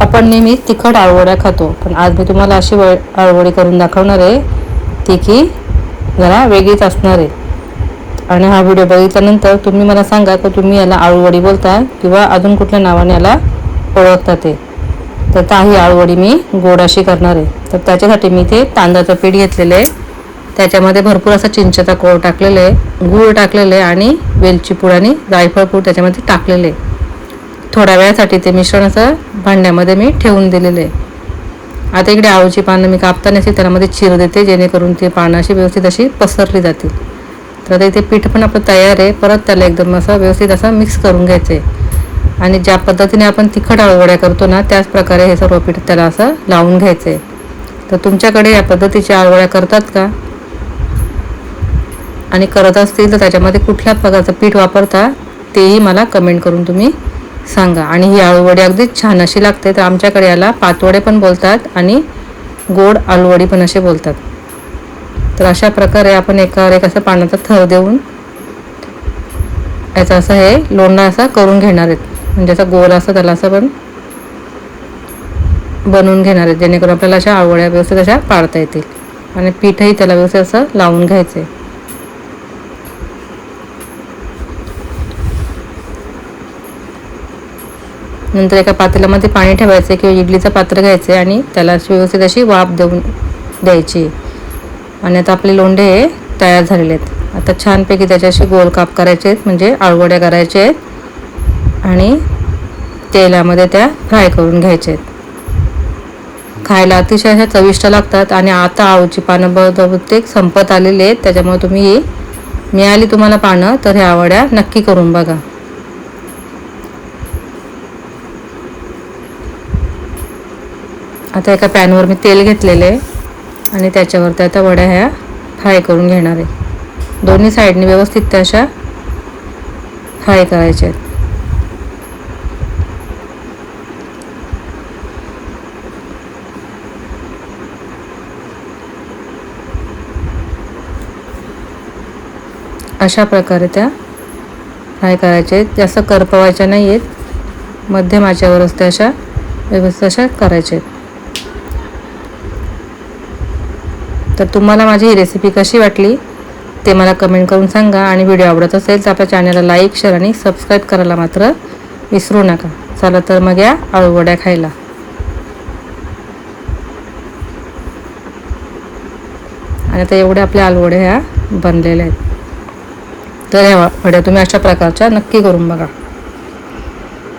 आपण नेहमी तिखट आळवड्या खातो. पण आज मी तुम्हाला अशी वळ आळवडी करून दाखवणार आहे ती की जरा वेगळीच असणार आहे. आणि हा व्हिडिओ बघितल्यानंतर तुम्ही मला सांगा की तुम्ही याला आळूवडी बोलता किंवा अजून कुठल्या नावाने याला ओळखता ते. तर ता ही आळूवडी मी गोड अशी करणार आहे. तर त्याच्यासाठी मी ते तांदळाचं पीठ घेतलेलं आहे. त्याच्यामध्ये भरपूर असा चिंचेचा कोळ टाकलेला आहे गूळ टाकलेलं आहे आणि वेलची पूड आणि जायफळ पूड त्याच्यामध्ये टाकलेले आहे. थोड्या वेळासाठी ते मिश्रण असं भांड्यामध्ये मी ठेवून दिलेलं. आहे आता इकडे आळूची पानं मी कापताना अशी त्यामध्ये चिर देते जेणेकरून ती पानं अशी व्यवस्थित अशी पसरली जातील. तर आता इथे पीठ पण आपलं तयार आहे. परत त्याला एकदम असं व्यवस्थित असं मिक्स करून घ्यायचं. आहे आणि ज्या पद्धतीने आपण तिखट आळूवड्या करतो ना त्याच प्रकारे हे सर्व पीठ त्याला असं लावून घ्यायचं. आहे तर तुमच्याकडे या पद्धतीच्या आळवड्या करतात का? आणि करत असतील तर त्याच्यामध्ये कुठल्या प्रकारचं पीठ वापरता तेही मला कमेंट करून तुम्ही सांगा. आणि ही आळूवडी अगदी छान अशी लागते तर आमच्याकडे याला पातवडे पण बोलतात आणि गोड आलूवडी पण असे बोलतात. तर अशा प्रकारे आपण एकावर एक असं पाण्याचा थर देऊन याचं असं हे लोंढा असा करून घेणार आहेत. म्हणजे असं गोल असं त्याला असं पण बनवून घेणार आहेत जेणेकरून आपल्याला अशा आवड्या व्यवस्थित अशा पाडता येतील. आणि पीठही त्याला व्यवस्थित असं लावून घ्यायचं आहे नंतर एका पातेल्यामध्ये पाणी ठेवायचं किंवा इडलीचं पात्र घ्यायचं आणि त्याला व्यवस्थित अशी वाफ देऊन द्यायची. आणि आता आपले लोंढे हे तयार झालेले आहेत. आता छानपैकी त्याच्याशी गोल काप करायचे आहेत म्हणजे आळवड्या करायचे आहेत. आणि तेलामध्ये त्या फ्राय करून घ्यायचे आहेत. खायला अतिशय अशा चविष्ट लागतात आणि आता आळूची पानं बहुतेक संपत आलेली आहेत. त्याच्यामुळे तुम्ही मिळाली तुम्हाला पानं तर ह्या आवड्या नक्की करून बघा. आता एका पॅनवर मी तेल घेतलेले आहे आणि त्याच्यावरती आता वड्या ह्या फ्राय करून घेणार आहे. दोन्ही साईडने व्यवस्थित त्या अशा फ्राय करायच्या आहेत. अशा प्रकारे त्या फ्राय करायच्या आहेत. जास्त करपवायच्या नाही आहेत मध्यम त्या अशा व्यवस्थित अशा करायच्या आहेत. तर तुम्हाला माझी ही रेसिपी कशी वाटली ते मला कमेंट करून सांगा. आणि व्हिडिओ आवडत असेल तर आपल्या चॅनलला लाईक शेअर आणि सबस्क्राईब करायला मात्र विसरू नका. चला तर मग या आळूवड्या खायला. आणि आता एवढ्या आपल्या आलवड्या ह्या बनलेल्या आहेत. तर ह्या वड्या तुम्ही अशा प्रकारच्या नक्की करून बघा.